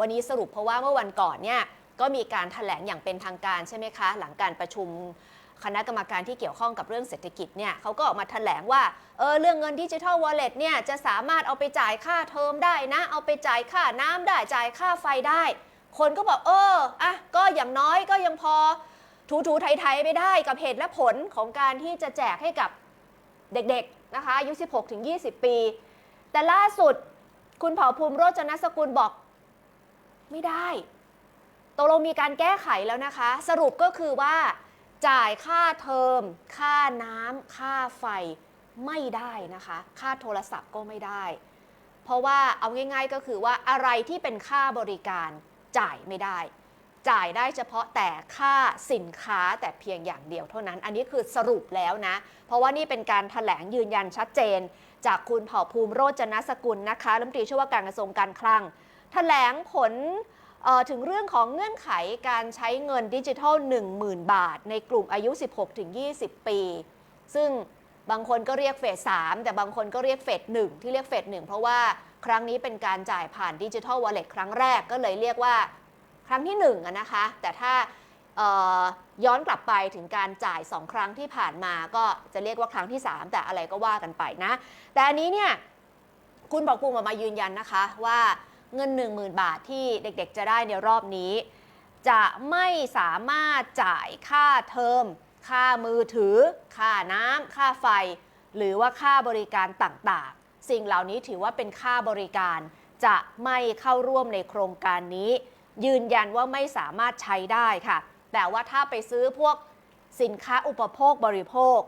วันนี้สรุปเพราะว่าเมื่อวันก่อนเนี่ยก็มีการถแถลงอย่างเป็นทางการใช่ไหมคะ หลังการประชุมคณะกรรมการที่เกี่ยวข้องกับเรื่องเศรษฐกิจเนี่ยเขาก็ออกมาถแถลงว่าเออเรื่องเงินดิจิทัลวอลเล็ตเนี่ยจะสามารถเอาไปจ่ายค่าเทอมได้นะ เอาไปจ่ายค่าน้ำได้จ่ายค่าไฟได้ คนก็บอกเอออะก็อย่างน้อยก็ยังพอถูถูไทยๆไปได้กับเหตุและผลของการที่จะแจกให้กับเด็กๆนะคะอายุ 16 ถึง 20 ปี แต่ล่าสุดคุณเผ่าภูมิโรจนสกุลบอก ไม่ได้ตกลงมีการแก้ไขแล้วนะคะ สรุปก็คือว่า จ่ายค่าเทอม ค่าน้ำค่าไฟไม่ได้นะคะ ค่าโทรศัพท์ก็ไม่ได้ เพราะว่าเอาง่าย ๆก็คือว่าอะไรที่เป็นค่าบริการจ่ายไม่ได้ จ่ายได้เฉพาะแต่ค่าสินค้าแต่เพียงอย่างเดียวเท่านั้น อันนี้คือสรุปแล้วนะ เพราะว่านี่เป็นการถแถลงยืนยันชัดเจน จากคุณเผ่าภูมิโรจนสกุลนะคะรัฐมนตรีช่วยว่าการกระทรวงการคลัง แถลงผลถึงเรื่องของเงื่อนไขการใช้เงินดิจิทัล 10,000 บาท ในกลุ่มอายุ 16-20 ปี ซึ่งบางคนก็เรียกเฟส 3 แต่บางคนก็เรียกเฟส 1 ที่เรียกเฟส 1 เพราะว่าครั้งนี้เป็นการจ่ายผ่านดิจิทัลวอลเล็ตครั้งแรกก็เลยเรียกว่าครั้งที่1นะคะ แต่ถ้าย้อนกลับไปถึงการจ่าย 2 ครั้งที่ผ่านมาก็จะเรียกว่าครั้งที่ 3 แต่อะไรก็ว่ากันไปนะ แต่อันนี้เนี่ยคุณบอกภูมิออกมายืนยันนะคะว่า เงิน 10,000 บาทที่เด็กๆจะได้ในรอบนี้ จะไม่สามารถจ่ายค่าเทอม ค่ามือถือ ค่าน้ำค่าไฟ หรือว่าค่าบริการต่างๆ สิ่งเหล่านี้ถือว่าเป็นค่าบริการ จะไม่เข้าร่วมในโครงการนี้ ยืนยันว่าไม่สามารถใช้ได้ค่ะ แต่ว่าถ้าไปซื้อพวกสินค้าอุปโภคบริโภค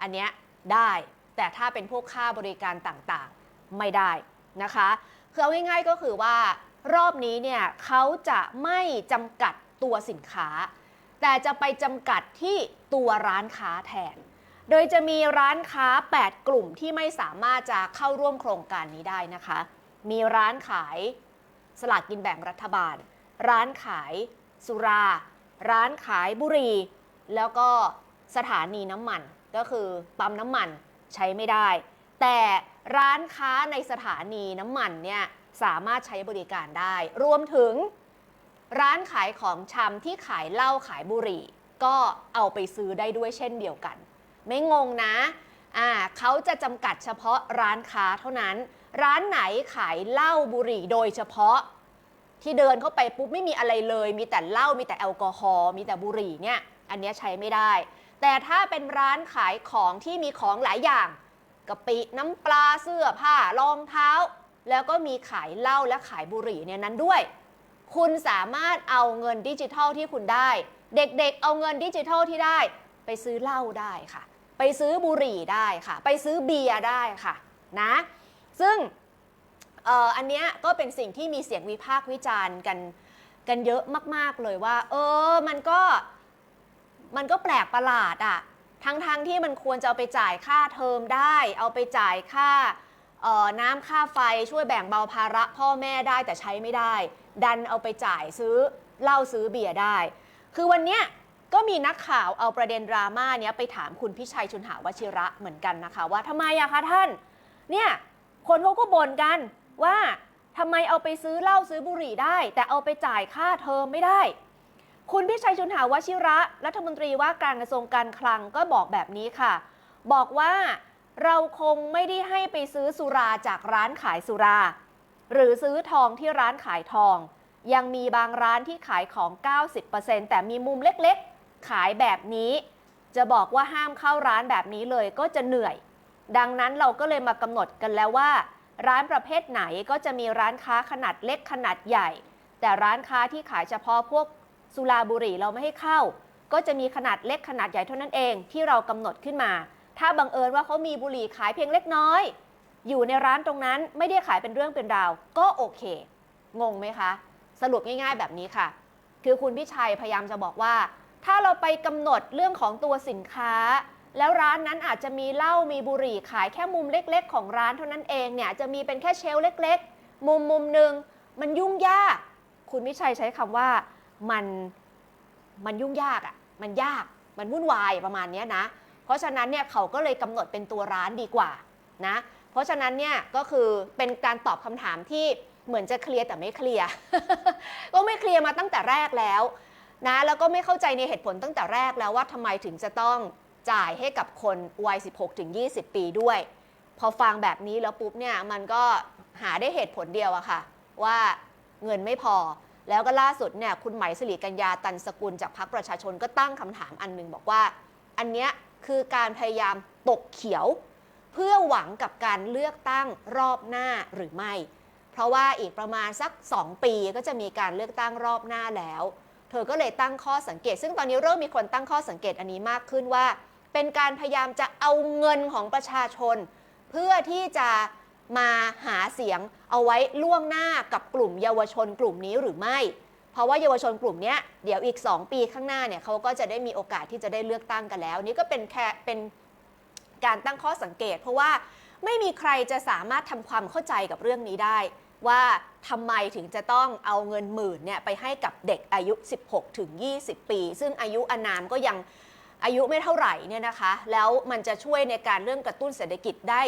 อันเนี้ยได้ แต่ถ้าเป็นพวกค่าบริการต่างๆ ไม่ได้นะคะ คือเอาง่ายๆก็คือว่ารอบนี้เนี่ยเขาจะไม่จำกัดตัวสินค้า แต่จะไปจำกัดที่ตัวร้านค้าแทน โดยจะมีร้านค้า 8 กลุ่มที่ไม่สามารถจะเข้าร่วมโครงการนี้ได้นะคะ มีร้านขายสลากกินแบ่งรัฐบาล ร้านขายสุรา ร้านขายบุหรี่ แล้วก็สถานีน้ำมันก็คือปั๊มน้ำมันใช้ไม่ได้ แต่ร้านค้าในสถานีน้ำมันเนี่ยสามารถใช้บริการได้ รวมถึงร้านขายของชำที่ขายเหล้าขายบุหรี่ ก็เอาไปซื้อได้ด้วยเช่นเดียวกัน ไม่งงนะอ่าเขาจะจำกัดเฉพาะร้านค้าเท่านั้น ร้านไหนขายเหล้าบุหรี่โดยเฉพาะที่เดินเข้าไปปุ๊บไม่มีอะไรเลย มีแต่เหล้ามีแต่แอลกอฮอล์มีแต่บุหรี่เนี่ยอันนี้ใช้ไม่ได้ แต่ถ้าเป็นร้านขายของที่มีของหลายอย่าง กะปิน้ำปลาเสื้อผ้ารองเท้า แล้วก็มีขายเหล้าและขายบุหรี่เนี่ยนั้นด้วย คุณสามารถเอาเงินดิจิทัลที่คุณได้ เด็กๆ เอาเงินดิจิทัลที่ได้ ไปซื้อเหล้าได้ค่ะ ไปซื้อบุหรี่ได้ค่ะ ไปซื้อเบียร์ได้ค่ะนะซึ่งเอ่ออันเนี้ยก็เป็นสิ่งที่มีเสียงวิพากษ์วิจารณ์กันกันเยอะมาก ๆ เลยว่า เออมันก็มันก็แปลกประหลาดอะ ทั้งๆทที่มันควรจะเอาไปจ่ายค่าเทอมได้ เอาไปจ่ายค่าน้ำค่าไฟช่วยแบ่งเบาภาระพ่อแม่ได้แต่ใช้ไม่ได้ ดันเอาไปจ่ายซื้อเหล้าซื้อเบียร์ได้ คือวันเนี้ยก็มีนักข่าวเอาประเด็นดราม่าเนี้ยไปถามคุณพิชัยชุนหาวชิระเหมือนกันนะคะ ว่าทำไมอะคะท่าน เนี่ยคนเขาก็บ่นกันว่าทำไมเอาไปซื้อเหล้าซื้อบุหรี่ได้ แต่เอาไปจ่ายค่าเทอมไม่ได้ คุณพิชัยชุนหาวชิระ รัฐมนตรีว่าการกระทรวงการคลังก็บอกแบบนี้ค่ะ บอกว่าเราคงไม่ได้ให้ไปซื้อสุราจากร้านขายสุรา หรือซื้อทองที่ร้านขายทอง ยังมีบางร้านที่ขายของ 90%แต่มีมุมเล็กๆ ขายแบบนี้ จะบอกว่าห้ามเข้าร้านแบบนี้เลยก็จะเหนื่อย ดังนั้นเราก็เลยมากำหนดกันแล้วว่า ร้านประเภทไหนก็จะมีร้านค้าขนาดเล็กขนาดใหญ่ แต่ร้านค้าที่ขายเฉพาะพวก สุราบุหรี่เราไม่ให้เข้า ก็จะมีขนาดเล็กขนาดใหญ่เท่านั้นเองที่เรากำหนดขึ้นมา ถ้าบังเอิญว่าเขามีบุหรี่ขายเพียงเล็กน้อย อยู่ในร้านตรงนั้นไม่ได้ขายเป็นเรื่องเป็นราว ก็โอเค งงไหมคะ สรุปง่ายๆแบบนี้ค่ะ คือคุณพิชัยพยายามจะบอกว่า ถ้าเราไปกำหนดเรื่องของตัวสินค้า แล้วร้านนั้นอาจจะมีเหล้ามีบุหรี่ขายแค่มุมเล็ก ๆ ของร้านเท่านั้นเองเนี่ยจะมีเป็นแค่เชลเล็ก ๆ มุมมุมหนึ่งมันยุ่งยาก คุณพิชัยใช้คำว่า มันมันยุ่งยากอะ่ะ มันยาก มันวุ่นวายประมาณนี้นะ เพราะฉะนั้นเนี่ยเขาก็เลยกำหนดเป็นตัวร้านดีกว่านะ เพราะฉะนั้นเนี่ยก็คือเป็นการตอบคำถามที่เหมือนจะเคลียร์แต่ไม่เคลียร์ ก็ไม่เคลียร์มาตั้งแต่แรกแล้วนะ แล้วก็ไม่เข้าใจในเหตุผลตั้งแต่แรกแล้วว่าทำไมถึงจะต้องจ่ายให้กับคนวัย 16-20 ปีด้วย พอฟังแบบนี้แล้วปุ๊บเนี่ยมันก็หาได้เหตุผลเดียวอะค่ะ ว่าเงินไม่พอ แล้วก็ล่าสุดเนี่ยคุณไหมสิริกัญญาตันสกุลจากพรรคประชาชนก็ตั้งคำถามอันหนึ่งบอกว่า อันเนี้ยคือการพยายามตกเขียว เพื่อหวังกับการเลือกตั้งรอบหน้าหรือไม่ เพราะว่าอีกประมาณสัก 2 ปีก็จะมีการเลือกตั้งรอบหน้าแล้ว เธอก็เลยตั้งข้อสังเกต ซึ่งตอนนี้เริ่มมีคนตั้งข้อสังเกตอันนี้มากขึ้นว่า เป็นการพยายามจะเอาเงินของประชาชน เพื่อที่จะ มาหาเสียงเอาไว้ล่วงหน้ากับกลุ่มเยาวชนกลุ่มนี้หรือไม่ เพราะว่าเยาวชนกลุ่มนี้เดี๋ยวอีก 2 ปีข้างหน้าเนี่ยเขาก็จะได้มีโอกาสที่จะได้เลือกตั้งกันแล้ว นี่ก็เป็นแค่เป็นการตั้งข้อสังเกต เพราะว่าไม่มีใครจะสามารถทำความเข้าใจกับเรื่องนี้ได้ ว่าทำไมถึงจะต้องเอาเงินหมื่นเนี่ยไปให้กับเด็กอายุ 16ถึง20 ปี ซึ่งอายุอานามก็ยังอายุไม่เท่าไหร่เนี่ยนะคะ แล้วมันจะช่วยในการเรื่องกระตุ้นเศรษฐกิจได้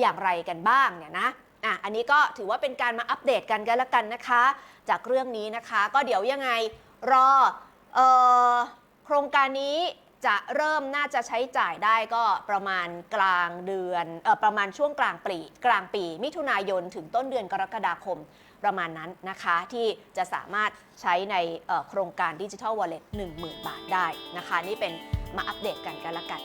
อย่างไรกันบ้างเนี่ยนะอะอันนี้ก็ถือว่าเป็นการมาอัปเดตกันกันละกันนะคะ จากเรื่องนี้นะคะ ก็เดี๋ยวยังไงรอออโครงการนี้จะเริ่มน่าจะใช้จ่ายได้ก็ประมาณกลางเดือนเออประมาณช่วงกลางปีกลางปี มิถุนายนถึงต้นเดือนกรกฎาคมประมาณนั้นนะคะ ที่จะสามารถใช้ในโครงการดิจิทัลวอลเล็ต10,000 บาทได้นะคะ นี่เป็นมาอัปเดตกันกันละกัน